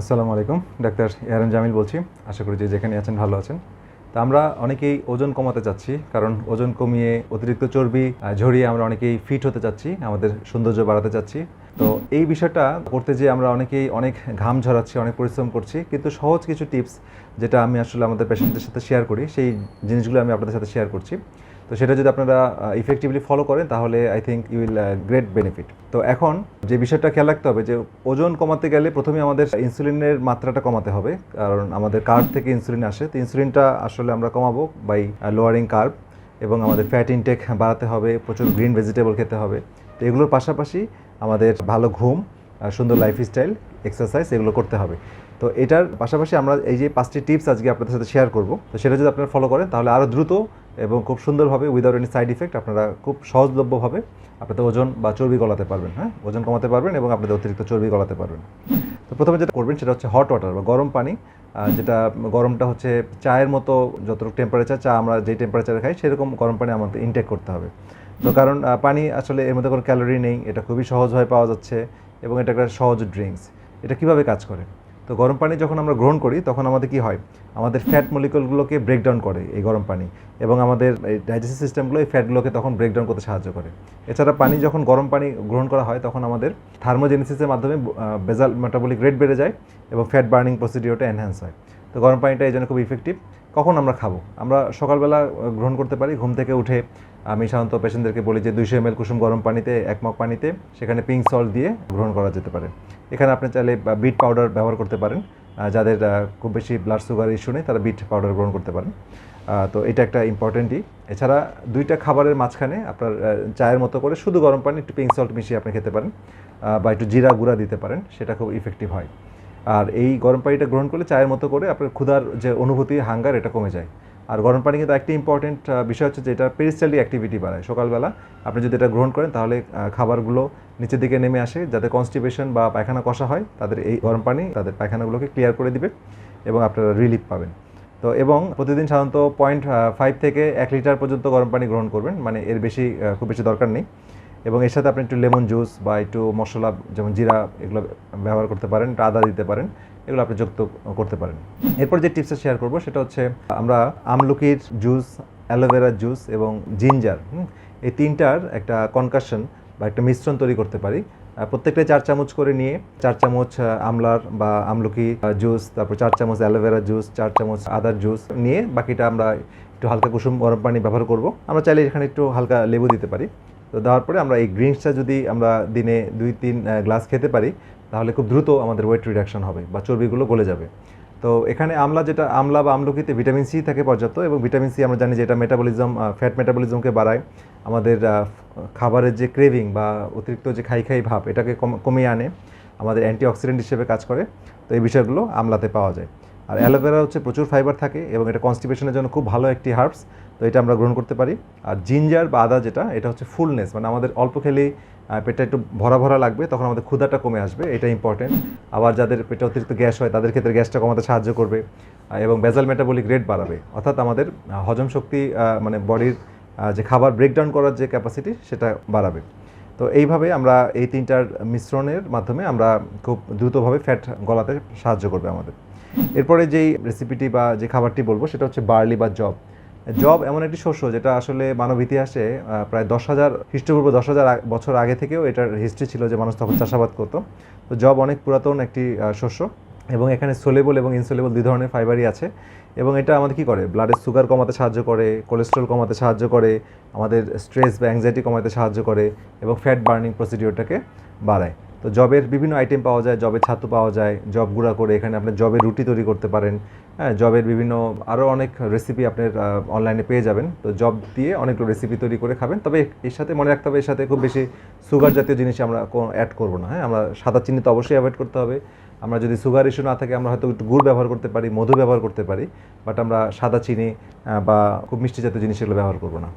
আসসালামু আলাইকুম, ডাক্তার ইয়ারান জামিল বলছি। আশা করি যে যেখানে আছেন ভালো আছেন। তা আমরা অনেকেই ওজন কমাতে চাচ্ছি, কারণ ওজন কমিয়ে অতিরিক্ত চর্বি ঝরিয়ে আমরা অনেকেই ফিট হতে চাচ্ছি, আমাদের সৌন্দর্য বাড়াতে চাচ্ছি। তো এই বিষয়টা করতে যে আমরা অনেকেই অনেক ঘাম ঝরাচ্ছি, অনেক পরিশ্রম করছি। কিন্তু সহজ কিছু টিপস যেটা আমি আসলে আমাদের পেশেন্টদের সাথে শেয়ার করি, সেই জিনিসগুলো আমি আপনাদের সাথে শেয়ার করছি। তো সেটা যদি আপনারা ইফেক্টিভলি ফলো করেন, তাহলে I think you will great benefit তো এখন যে বিষয়টা খেয়াল রাখতে হবে যে, ওজন কমাতে গেলে প্রথমে আমাদের ইনসুলিনের মাত্রাটা কমাতে হবে। কারণ আমাদের কার্ব থেকে ইনসুলিন আসে। তো ইনসুলিনটা আসলে আমরা কমাবো বাই লোয়ারিং কার্ব এবং আমাদের ফ্যাট ইনটেক বাড়াতে হবে, প্রচুর গ্রিন ভেজিটেবল খেতে হবে। তো এগুলোর পাশাপাশি আমাদের ভালো ঘুম সুন্দর লাইফস্টাইল এক্সারসাইজ এগুলো করতে হবে। তো এটার পাশাপাশি আমরা এই যে পাঁচটি টিপস আজকে আপনাদের সাথে শেয়ার করব। তো সেটা যদি আপনারা ফলো করেন, তাহলে আরও দ্রুত এবং খুব সুন্দরভাবে উইদাউট এনি সাইড ইফেক্ট আপনারা খুব সহজলভ্যভাবে আপনাদের ওজন বা চর্বি গলাতে পারবেন হ্যাঁ? ওজন কমাতে পারবেন এবং আপনাদের অতিরিক্ত চর্বি গলাতে পারবেন। তো প্রথমে যেটা করবেন, সেটা হচ্ছে হট ওয়াটার বা গরম পানি। যেটা গরমটা হচ্ছে চায়ের মতো যতটুকু টেম্পারেচার চা আমরা যেই টেম্পারেচারে খাই, সেরকম গরম পানি আমাদের ইনটেক করতে হবে। তো কারণ পানি আসলে এর মধ্যে কোনো ক্যালোরি নেই, এটা খুবই সহজভাবে পাওয়া যাচ্ছে এবং এটা একটা সহজ ড্রিঙ্কস এটা কীভাবে কাজ করে? তো গরম পানি যখন আমরা গ্রহণ করি, তখন আমাদের কি হয়? আমাদের ফ্যাট মলিকুলগুলোকে ব্রেকডাউন করে এই গরম পানি এবং আমাদের এই ডাইজেস্টিভ সিস্টেমগুলো এই ফ্যাটগুলোকে তখন ব্রেকডাউন করতে সাহায্য করে। এছাড়া পানি যখন গরম পানি গ্রহণ করা হয়, তখন আমাদের থার্মোজেনেসিসের মাধ্যমে বেজাল মেটাবলিক রেট বেড়ে যায় এবং ফ্যাট বার্নিং প্রসিডিওটা এনহ্যান্স হয়। তো গরম পানিটা এই জন্য খুব ইফেক্টিভ কখন আমরা খাব? আমরা সকালবেলা গ্রহণ করতে পারি। ঘুম থেকে উঠে আমি সাধারণত পেশেন্টদেরকে বলি যে দুইশো এম কুসুম গরম পানিতে, এক মগ পানিতে, সেখানে পিঙ্ক সল্ট দিয়ে গ্রহণ করা যেতে পারে। এখানে আপনি চাইলে বিট পাউডার ব্যবহার করতে পারেন। যাদের খুব বেশি ব্লাড সুগার ইস্যু নেই, তারা বিট পাউডার গ্রহণ করতে পারেন। তো এটা একটা ইম্পর্টেন্টই এছাড়া দুইটা খাবারের মাঝখানে আপনার চায়ের মতো করে শুধু গরম পানি, একটু পিঙ্ক সল্ট মিশিয়ে আপনি খেতে পারেন। বা একটু জিরা গুঁড়া দিতে পারেন, সেটা খুব ইফেক্টিভ হয়। আর এই গরম পানিটা গ্রহণ করলে চায়ের মতো করে আপনার ক্ষুধার যে অনুভূতি, হাঙ্গার, এটা কমে যায়। আর গরম পানি কিন্তু একটি ইম্পর্টেন্ট বিষয় হচ্ছে যে এটা পেরিস্টালি অ্যাক্টিভিটি বাড়ায়। সকালবেলা আপনি যদি এটা গ্রহণ করেন, তাহলে খাবারগুলো নিচের দিকে নেমে আসে যাদের কনস্টিপেশন বা পায়খানা কষা হয়, তাদের এই গরম পানি তাদের পায়খানাগুলোকে ক্লিয়ার করে দিবে এবং আপনারা রিলিফ পাবেন। তো এবং প্রতিদিন সাধারণত পয়েন্ট ফাইভ থেকে এক লিটার পর্যন্ত গরম পানি গ্রহণ করবেন মানে এর বেশি খুব বেশি দরকার নেই। এবং এর সাথে আপনি একটু লেমন জুস বা একটু মশলা, যেমন জিরা, এগুলো ব্যবহার করতে পারেন আদা দিতে পারেন, এগুলো আপনি যুক্ত করতে পারেন। এরপর যে টিপসটা শেয়ার করব সেটা হচ্ছে আমরা আমলকির জুস অ্যালোভেরা জুস এবং জিঞ্জার এই তিনটার একটা কনকাশন বা একটা মিশ্রণ তৈরি করতে পারি। প্রত্যেকটা চার চামচ করে নিয়ে চার চামচ আমলার বা আমলকি জুস, তারপর চার চামচ অ্যালোভেরা জুস, চার চামচ আদার জুস নিয়ে বাকিটা আমরা একটু হালকা কুসুম গরম পানি ব্যবহার করব। আমরা চাইলে এখানে একটু হালকা লেবু দিতে পারি। তো দেওয়ার পরে আমরা এই গ্রিনসটা যদি আমরা দিনে দুই, তিন গ্লাস খেতে পারি, তাহলে খুব দ্রুত আমাদের ওয়েট রিডাকশন হবে বা চর্বিগুলো গলে যাবে। তো এখানে আমলা যেটা, আমলা বা আমলকিতে ভিটামিন সি থাকে পর্যাপ্ত এবং ভিটামিন সি আমরা জানি যে এটা মেটাবলিজম ফ্যাট মেটাবলিজমকে বাড়ায়। আমাদের খাবারের যে ক্রেভিং বা অতিরিক্ত যে খাই খাই ভাব, এটাকে কমিয়ে আনে। আমাদের অ্যান্টিঅক্সিডেন্ট হিসেবে কাজ করে। তো এই বিষয়গুলো আমলাতে পাওয়া যায়। আর অ্যালোভেরা হচ্ছে প্রচুর ফাইবার থাকে এবং এটা কনস্টিপেশনের জন্য খুব ভালো একটি হার্বস তো এটা আমরা গ্রহণ করতে পারি। আর জিঞ্জার বা আদা যেটা, এটা হচ্ছে ফুলনেস মানে আমাদের অল্প খেলেই পেটটা একটু ভরা ভরা লাগবে, তখন আমাদের ক্ষুধাটা কমে আসবে, এটা ইম্পর্টেন্ট আবার যাদের পেটে অতিরিক্ত গ্যাস হয়, তাদের ক্ষেত্রে গ্যাসটা কমাতে সাহায্য করবে এবং বেজাল মেটাবলিক রেট বাড়াবে। অর্থাৎ আমাদের হজম শক্তি মানে বডির যে খাবার ব্রেকডাউন করার যে ক্যাপাসিটি সেটা বাড়াবে। তো এইভাবে আমরা এই তিনটার মিশ্রণের মাধ্যমে আমরা খুব দ্রুতভাবে ফ্যাট গলাতে সাহায্য করবে আমাদের। এরপরে যেই রেসিপিটি বা যে খাবারটি বলব, সেটা হচ্ছে বার্লি বা জব জব এমন একটি শস্য যেটা আসলে মানব ইতিহাসে প্রায় দশ হাজার, খ্রিস্টপূর্ব দশ হাজার বছর আগে থেকেও এটার হিস্ট্রি ছিল যে মানুষ তখন চাষাবাদ করতো। তো জব অনেক পুরাতন একটি শস্য। এবং এখানে সোলেবল এবং ইনসোলেবল দুই ধরনের ফাইবারই আছে। এবং এটা আমাদের কি করে? ব্লাডের সুগার কমাতে সাহায্য করে কোলেস্ট্রল কমাতে সাহায্য করে, আমাদের স্ট্রেস বা অ্যাংজাইটি কমাতে সাহায্য করে এবং ফ্যাট বার্নিং প্রসিডিওরটাকে বাড়ায়। তো জবের বিভিন্ন আইটেম পাওয়া যায় জবের ছাতু পাওয়া যায় জব গুঁড়া করে এখানে আপনার জবের রুটি তৈরি করতে পারেন। হ্যাঁ জবের বিভিন্ন আরও অনেক রেসিপি আপনার অনলাইনে পেয়ে যাবেন। তো জব দিয়ে অনেকগুলো রেসিপি তৈরি করে খাবেন। তবে এর সাথে মনে রাখতে হবে, এর সাথে খুব বেশি সুগার জাতীয় জিনিস আমরা অ্যাড করব না। হ্যাঁ আমরা সাদা চিনি তো অবশ্যই অ্যাভয়েড করতে হবে। আমরা যদি সুগার ইস্যু না থাকে, আমরা হয়তো একটু গুড় ব্যবহার করতে পারি, মধু ব্যবহার করতে পারি, বাট আমরা সাদা চিনি বা খুব মিষ্টি জাতীয় জিনিস এগুলো ব্যবহার করব না।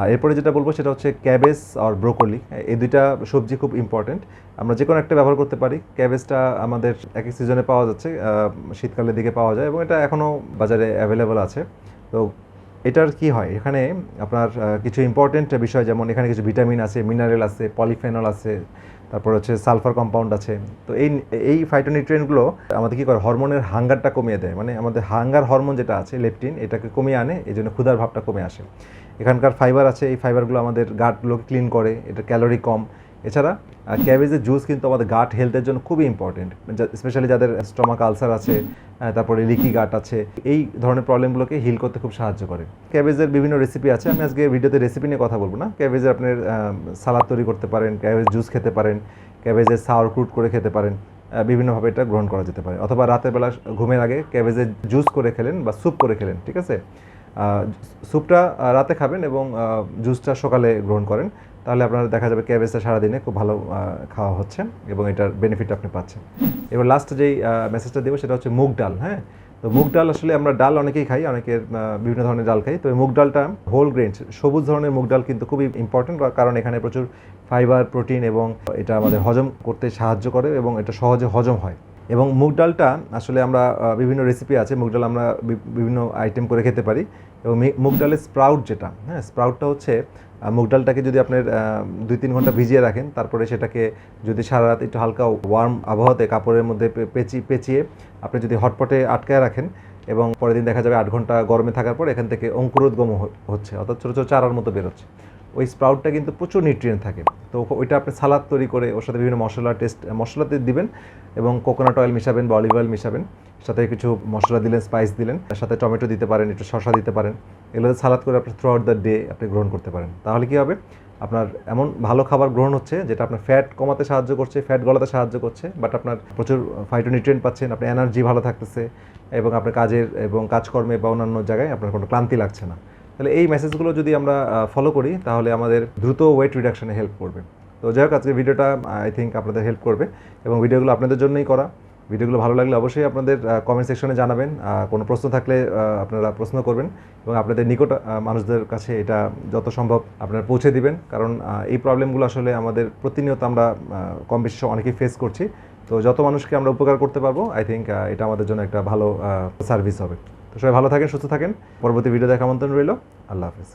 আর এরপরে যেটা বলব সেটা হচ্ছে ক্যাবেজ আর ব্রোকলি। এই দুইটা সবজি খুব ইম্পর্টেন্ট আমরা যে কোনো একটা ব্যবহার করতে পারি। ক্যাবেজটা আমাদের এক এক সিজনে পাওয়া যাচ্ছে শীতকালের দিকে পাওয়া যায় এবং এটা এখনও বাজারে অ্যাভেলেবল আছে। তো এটার কি হয়? এখানে আপনার কিছু ইম্পর্টেন্ট বিষয় যেমন এখানে কিছু ভিটামিন আছে মিনারেল আছে পলিফেনল আছে তারপর হচ্ছে সালফার কম্পাউন্ড আছে। তো এই এই ফাইটোনিউট্রিয়েন্টগুলো আমাদের কি করে? হরমোনের হাঙ্গারটা কমিয়ে দেয়। মানে আমাদের হাঙ্গার হরমোন যেটা আছে, লেপটিন, এটাকে কমিয়ে আনে এই জন্য ক্ষুধার ভাবটা কমে আসে। এখানকার ফাইবার আছে, এই ফাইবারগুলো আমাদের গাটগুলোকে ক্লিন করে, এটা ক্যালোরি কম। এছাড়া ক্যাবেজের জুস কিন্তু আমাদের গাট হেলথের জন্য খুবই ইম্পর্টেন্ট স্পেশালি যাদের স্টমাক আলসার আছে তারপরে লিকি গাট আছে, এই ধরনের প্রবলেমগুলোকে হিল করতে খুব সাহায্য করে। ক্যাবেজের বিভিন্ন রেসিপি আছে, আমি আজকে ভিডিওতে রেসিপি নিয়ে কথা বলব না। ক্যাবেজের আপনার সালাদ তৈরি করতে পারেন ক্যাবেজ জুস খেতে পারেন, ক্যাবেজের সাওয়ার ক্রুট করে খেতে পারেন বিভিন্নভাবে এটা গ্রহণ করা যেতে পারে। অথবা রাতের বেলা ঘুমের আগে ক্যাবেজের জুস করে খেলেন বা স্যুপ করে খেলেন, ঠিক আছে? স্যুপটা রাতে খাবেন এবং জুসটা সকালে গ্রহণ করেন। তাহলে আপনার দেখা যাবে ক্যাবেজটা সারাদিনে খুব ভালো খাওয়া হচ্ছে এবং এটার বেনিফিট আপনি পাচ্ছেন। এবার লাস্ট যেই মেসেজটা দেবো সেটা হচ্ছে মুগ ডাল হ্যাঁ? তো মুগ ডাল আসলে আমরা ডাল অনেকেই খাই, অনেকের বিভিন্ন ধরনের ডাল খাই। তো মুগ ডালটা হোল গ্রেন সবুজ ধরনের মুগ ডাল কিন্তু খুবই ইম্পর্টেন্ট কারণ এখানে প্রচুর ফাইবার প্রোটিন এবং এটা আমাদের হজম করতে সাহায্য করে এবং এটা সহজে হজম হয়। এবং মুগ ডালটা আসলে আমরা বিভিন্ন রেসিপি আছে, মুগ ডাল আমরা বিভিন্ন আইটেম করে খেতে পারি। এবং মুগ ডালের স্প্রাউট যেটা হ্যাঁ স্প্রাউটটা হচ্ছে মুগ ডালটাকে যদি আপনার দুই তিন ঘণ্টা ভিজিয়ে রাখেন, তারপরে সেটাকে যদি সারা রাত একটু হালকা ওয়ার্ম আবহাওয়াতে কাপড়ের মধ্যে পে- পেঁচি, পেঁচিয়ে আপনি যদি হটপটে আটকায় রাখেন এবং পরের দিন দেখা যাবে আট ঘণ্টা গরমে থাকার পর এখান থেকে অঙ্কুরোদ্গম হচ্ছে, অর্থাৎ ছোটো ছোটো চারার মতো বেরোচ্ছে। ওই স্প্রাউটটা কিন্তু প্রচুর নিউট্রিয়েন্ট থাকে। তো ওইটা আপনি সালাদ তৈরি করে ওর সাথে বিভিন্ন মশলা টেস্ট মশলাতে দিবেন এবং কোকোনাট অয়েল মিশাবেন বা অলিভ অয়েল মিশাবেন। সাথে কিছু মশলা দিলেন স্পাইস দিলেন। তার সাথে টমেটো দিতে পারেন, একটু শসা দিতে পারেন। এগুলো সালাদ করে আপনি থ্রু আউট দ্য ডে আপনি গ্রহণ করতে পারেন। তাহলে কী হবে? আপনার এমন ভালো খাবার গ্রহণ হচ্ছে যেটা আপনার ফ্যাট কমাতে সাহায্য করছে ফ্যাট গলাতে সাহায্য করছে বাট আপনার প্রচুর ফাইটোনিউট্রিয়েন্ট পাচ্ছেন, আপনার এনার্জি ভালো থাকতেছে এবং আপনার কাজের এবং কাজকর্মে বা অন্যান্য জায়গায় আপনার কোনো ক্লান্তি লাগছে না। তাহলে এই মেসেজগুলো যদি আমরা ফলো করি, তাহলে আমাদের দ্রুত ওয়েট রিডাকশনে হেল্প করবে। তো যাই হোক, আজকে ভিডিওটা আই থিঙ্ক আপনাদের হেল্প করবে এবং ভিডিওগুলো আপনাদের জন্যই করা। ভিডিওগুলো ভালো লাগলে অবশ্যই আপনাদের কমেন্ট সেকশনে জানাবেন। কোনো প্রশ্ন থাকলে আপনারা প্রশ্ন করবেন এবং আপনাদের নিকট মানুষদের কাছে এটা যত সম্ভব আপনারা পৌঁছে দিবেন। কারণ এই প্রবলেমগুলো আসলে আমাদের প্রতিনিয়ত আমরা কম বেশি অনেকেই ফেস করছি। তো যত মানুষকে আমরা উপকার করতে পারব আই থিঙ্ক এটা আমাদের জন্য একটা ভালো সার্ভিস হবে। সবাই ভালো থাকেন সুস্থ থাকেন। পরবর্তী ভিডিও দেখা আমন্ত্রণ রইল। আল্লাহ হাফিজ।